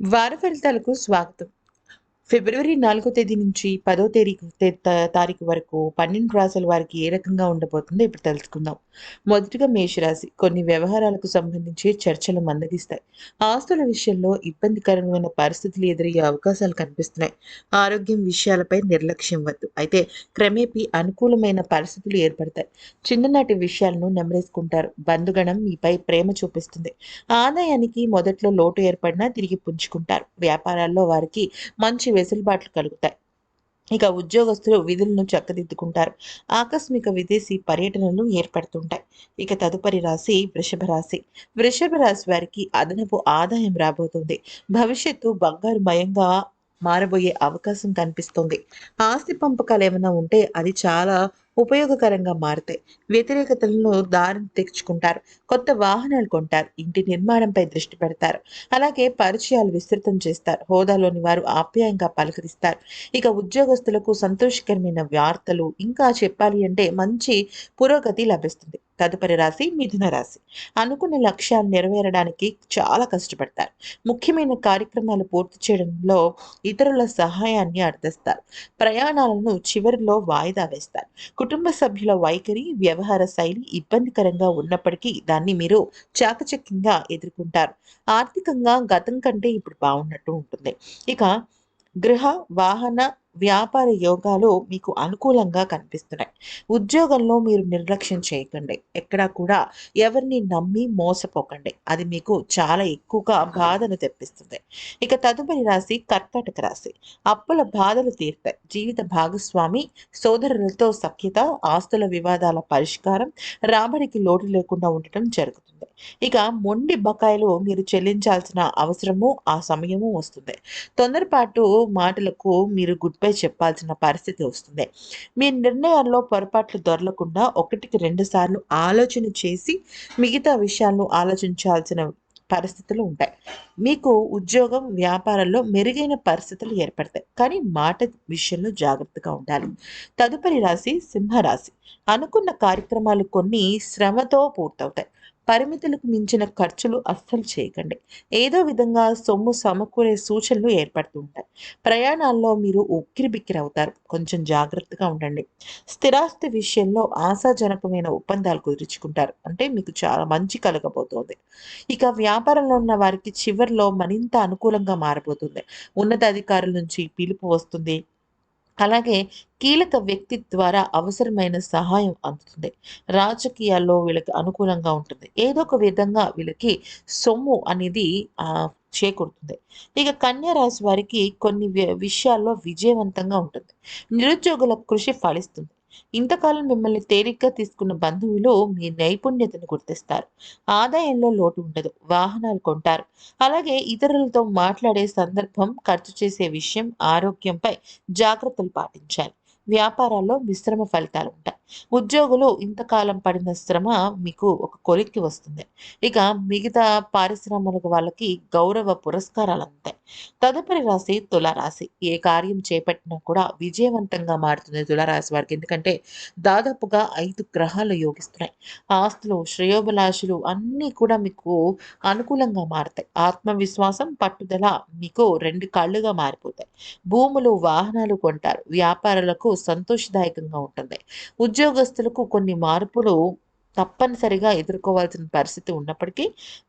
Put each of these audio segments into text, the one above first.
వార ఫలితాలకు స్వాగతం. ఫిబ్రవరి నాలుగో తేదీ నుంచి పదో తేదీ తారీఖు వరకు పన్నెండు రాశుల వారికి ఏ రకంగా ఉండబోతుందో ఇప్పుడు తెలుసుకుందాం. మొదటిగా మేషరాశి కొన్ని వ్యవహారాలకు సంబంధించి చర్చలు మందగిస్తాయి. ఆస్తుల విషయంలో ఇబ్బందికరమైన పరిస్థితులు ఎదురయ్యే అవకాశాలు కనిపిస్తున్నాయి. ఆరోగ్యం విషయాలపై నిర్లక్ష్యం వద్దు. అయితే క్రమేపీ అనుకూలమైన పరిస్థితులు ఏర్పడతాయి. చిన్ననాటి విషయాలను నెమరేసుకుంటారు. బంధుగణం మీపై ప్రేమ చూపిస్తుంది. ఆదాయానికి మొదట్లో లోటు ఏర్పడినా తిరిగి పుంజుకుంటారు. వ్యాపారాల్లో వారికి మంచి వెసులుబాట్లు కలుగుతాయి. ఇక ఉద్యోగస్తులు విధులను చక్కదిద్దుకుంటారు. ఆకస్మిక విదేశీ పర్యటనలు ఏర్పడుతుంటాయి. ఇక తదుపరి రాశి వృషభ రాశి. వృషభ రాశి వారికి అదనపు ఆదాయం రాబోతుంది. భవిష్యత్తు బంగారు భయంగా మారబోయే అవకాశం కనిపిస్తుంది. ఆస్తి పంపకాలు ఏమైనా ఉంటే అది చాలా ఉపయోగకరంగా మారుతాయి వ్యతిరేకతలను దారిని తెచ్చుకుంటారు. కొత్త వాహనాలు కొంటారు. ఇంటి నిర్మాణంపై దృష్టి పెడతారు. అలాగే పరిచయాలు విస్తృతం చేస్తారు. హోదాలోని వారు ఆప్యాయంగా పలకరిస్తారు. ఇక ఉద్యోగస్తులకు సంతోషకరమైన వార్తలు ఇంకా చెప్పాలి అంటే మంచి పురోగతి లభిస్తుంది. తదుపరి రాశి మిథున రాశి. అనుకున్న లక్ష్యాలు నెరవేరడానికి చాలా కష్టపడతారు. ముఖ్యమైన కార్యక్రమాలు పూర్తి చేయడంలో ఇతరుల సహాయాన్ని అర్థిస్తారు. ప్రయాణాలను చివరిలో వాయిదా వేస్తారు. కుటుంబ సభ్యుల వైఖరి వ్యవహార శైలి ఇబ్బందికరంగా ఉన్నప్పటికీ దాన్ని మీరు చాకచక్యంగా ఎదుర్కొంటారు. ఆర్థికంగా గతం కంటే ఇప్పుడు బాగున్నట్టు ఉంటుంది. ఇక గృహ వాహన వ్యాపార యోగాలు మీకు అనుకూలంగా కనిపిస్తున్నాయి. ఉద్యోగంలో మీరు నిర్లక్ష్యం చేయకండి. ఎక్కడా కూడా ఎవరిని నమ్మి మోసపోకండి. అది మీకు చాలా ఎక్కువగా బాధను తెప్పిస్తుంది. ఇక తదుపరి రాశి కర్కాటక రాశి. అప్పుల బాధలు తీరుతాయి. జీవిత భాగస్వామి సోదరులతో సఖ్యత ఆస్తుల వివాదాల పరిష్కారం రాబడికి లోటు లేకుండా ఉండటం జరుగుతుంది. ఇక మొండి బకాయిలు మీరు చెల్లించాల్సిన అవసరము ఆ సమయము వస్తుంది. తొందరపాటు మాటలకు మీరు గుడ్ బై చెప్పాల్సిన పరిస్థితి వస్తుంది. మీ నిర్ణయాల్లో పొరపాట్లు దొరలకుండా ఒకటికి రెండు సార్లు ఆలోచన చేసి మిగతా విషయాలను ఆలోచించాల్సిన పరిస్థితులు ఉంటాయి. మీకు ఉద్యోగం వ్యాపారంలో మెరుగైన పరిస్థితులు ఏర్పడతాయి. కానీ మాట విషయంలో జాగ్రత్తగా ఉండాలి. తదుపరి రాశి సింహరాశి. అనుకున్న కార్యక్రమాలు కొన్ని శ్రమతో పూర్తవుతాయి. పరిమితులకు మించిన ఖర్చులు అస్సలు చేయకండి. ఏదో విధంగా సొమ్ము సమకూరే సూచనలు ఏర్పడుతుంటాయి ప్రయాణాల్లో మీరు ఉక్కిరిబిక్కిరి అవుతారు కొంచెం జాగ్రత్తగా ఉండండి. స్థిరాస్తి విషయంలో ఆశాజనకమైన ఒప్పందాలు కుదుర్చుకుంటారు. అంటే మీకు చాలా మంచి కలగబోతోంది. ఇక వ్యాపారంలో ఉన్న వారికి చివరిలో మరింత అనుకూలంగా మారబోతుంది. ఉన్నతాధికారుల నుంచి పిలుపు వస్తుంది. అలాగే కీలక వ్యక్తి ద్వారా అవసరమైన సహాయం అందుతుంది. రాజకీయాల్లో వీళ్ళకి అనుకూలంగా ఉంటుంది. ఏదో ఒక విధంగా వీళ్ళకి సొమ్ము అనేది చేకూరుతుంది. ఇక కన్యా రాశి వారికి కొన్ని విషయాల్లో విజయవంతంగా ఉంటుంది. నిరుద్యోగుల కృషి ఫలిస్తుంది. ఇంతకాలం మిమ్మల్ని తేలిగ్గా తీసుకున్న బంధువులు మీ నైపుణ్యతను గుర్తిస్తారు. ఆదాయంలో లోటు ఉండదు. వాహనాలు కొంటారు. అలాగే ఇతరులతో మాట్లాడే సందర్భం ఖర్చు చేసే విషయం ఆరోగ్యంపై జాగ్రత్తలు పాటించాలి. వ్యాపారాల్లో మిశ్రమ ఫలితాలు ఉంటాయి. ఉద్యోగులు ఇంతకాలం పడిన శ్రమ మీకు ఒక కొలిక్కి వస్తుంది. ఇక మిగతా పారిశ్రామిక వాళ్ళకి గౌరవ పురస్కారాలు అంతాయి తదుపరి రాశి తులారాశి. ఏ కార్యం చేపట్టినా కూడా విజయవంతంగా మారుతుంది తులారాశి వారికి. ఎందుకంటే దాదాపుగా ఐదు గ్రహాలు యోగిస్తున్నాయి. ఆస్తులు శ్రేయోభిలాషులు అన్నీ కూడా మీకు అనుకూలంగా మారుతాయి. ఆత్మవిశ్వాసం పట్టుదల మీకు రెండు కళ్ళుగా మారిపోతాయి. భూములు వాహనాలు కొంటారు. వ్యాపారాలకు సంతోషదాయకంగా ఉంటుంది. ఉద్యోగస్తులకు కొన్ని మార్పులు తప్పనిసరిగా ఎదుర్కోవాల్సిన పరిస్థితి ఉన్నప్పటికీ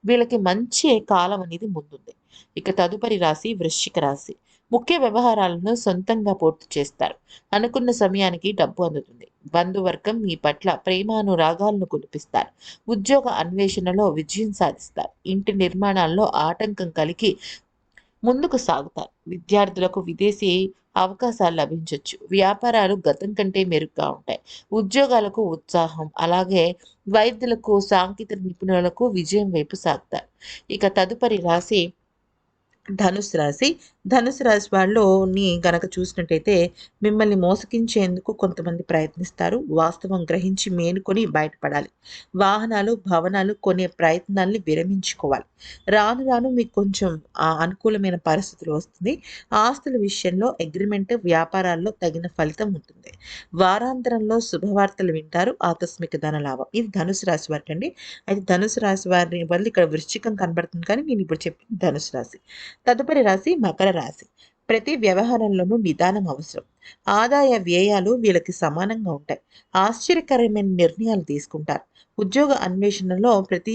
వీళ్ళకి మంచి కాలం అనేది ముందుంది. ఇక తదుపరి రాశి వృశ్చిక రాశి. ముఖ్య వ్యవహారాలను సొంతంగా పూర్తి చేస్తారు. అనుకున్న సమయానికి డబ్బు అందుతుంది. బంధువర్గం మీ పట్ల ప్రేమానురాగాలను కురిపిస్తారు. ఉద్యోగ అన్వేషణలో విజయం సాధిస్తారు. ఇంటి నిర్మాణాల్లో ఆటంకం కలిగి ముందుకు సాగుతారు. విద్యార్థులకు విదేశీ అవకాశాలు లభించవచ్చు వ్యాపారాలు గతం కంటే మెరుగ్గా ఉంటాయి. ఉద్యోగాలకు ఉత్సాహం అలాగే వైద్యులకు సాంకేతిక నిపుణులకు విజయం వైపు సాగుతారు. ఇక తదుపరి రాశి ధనుసు రాశి. ధనుసు రాశి వాళ్ళని గనక చూసినట్టయితే మిమ్మల్ని మోసగించేందుకు కొంతమంది ప్రయత్నిస్తారు. వాస్తవం గ్రహించి మేనుకొని బయటపడాలి. వాహనాలు భవనాలు కొనే ప్రయత్నాల్ని విరమించుకోవాలి. రాను రాను మీకు కొంచెం అనుకూలమైన పరిస్థితులు వస్తుంది. ఆస్తుల విషయంలో అగ్రిమెంట్ వ్యాపారాల్లో తగిన ఫలితం ఉంటుంది. వారాంతరంలో శుభవార్తలు వింటారు. ఆకస్మిక ధన లాభం. ఇది ధనుసు రాశి వారికి అండి అయితే ధనుసు రాశి వారిని వల్ల ఇక్కడ వృశ్చికం కనబడుతుంది కానీ నేను ఇప్పుడు చెప్పి ధనుసు రాశి. తదుపరి రాశి మకర రాశి. ప్రతి వ్యవహారంలోనూ నిదానం అవసరం. ఆదాయ వ్యయాలు వీళ్ళకి సమానంగా ఉంటాయి. ఆశ్చర్యకరమైన నిర్ణయాలు తీసుకుంటారు. ఉద్యోగ అన్వేషణలో ప్రతి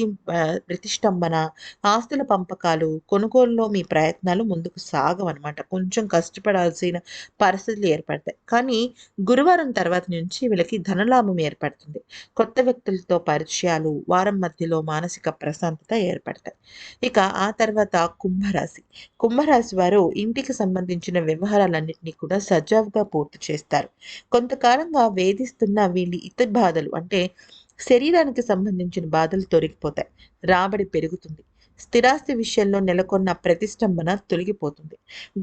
ప్రతిష్టంభన ఆస్తుల పంపకాలు కొనుగోలులో మీ ప్రయత్నాలు ముందుకు సాగవన్నమాట. కొంచెం కష్టపడాల్సిన పరిస్థితులు ఏర్పడతాయి. కానీ గురువారం తర్వాత నుంచి వీళ్ళకి ధనలాభం ఏర్పడుతుంది. కొత్త వ్యక్తులతో పరిచయాలు వారం మధ్యలో మానసిక ప్రశాంతత ఏర్పడతాయి. ఇక ఆ తర్వాత కుంభరాశి. కుంభరాశి వారు ఇంటికి సంబంధించిన వ్యవహారాలన్నింటినీ కూడా సజావుగా పూర్తి చేస్తారు. కొంతకాలంగా వేధిస్తున్న వీళ్ళ ఇతర బాధలు అంటే శరీరానికి సంబంధించిన బాధలు తొలగిపోతాయి. రాబడి పెరుగుతుంది. స్థిరాస్తి విషయంలో నెలకొన్న ప్రతిష్టంభన తొలగిపోతుంది.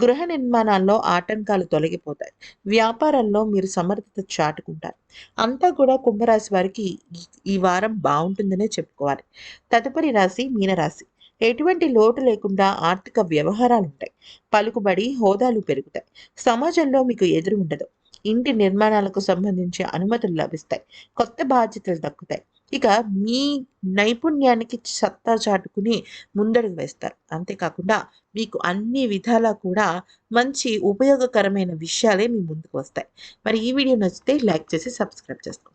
గృహ నిర్మాణాల్లో ఆటంకాలు తొలగిపోతాయి. వ్యాపారంలో మీరు సమర్థత చాటుకుంటారు. అంతా కూడా కుంభరాశి వారికి ఈ వారం బాగుంటుందనే చెప్పుకోవాలి. తదుపరి రాశి మీనరాశి. ఎటువంటి లోటు లేకుండా ఆర్థిక వ్యవహారాలు ఉంటాయి పలుకుబడి హోదాలు పెరుగుతాయి. సమాజంలో మీకు ఎదురు ఉండదు. ఇంటి నిర్మాణాలకు సంబంధించి అనుమతులు లభిస్తాయి. కొత్త బాధ్యతలు దక్కుతాయి. ఇక మీ నైపుణ్యానికి సత్తా చాటుకుని ముందడుగు వేస్తారు. అంతేకాకుండా మీకు అన్ని విధాలా కూడా మంచి ఉపయోగకరమైన విషయాలే మీ ముందుకు వస్తాయి. మరి ఈ వీడియో నచ్చితే లైక్ చేసి సబ్స్క్రైబ్ చేసుకోండి.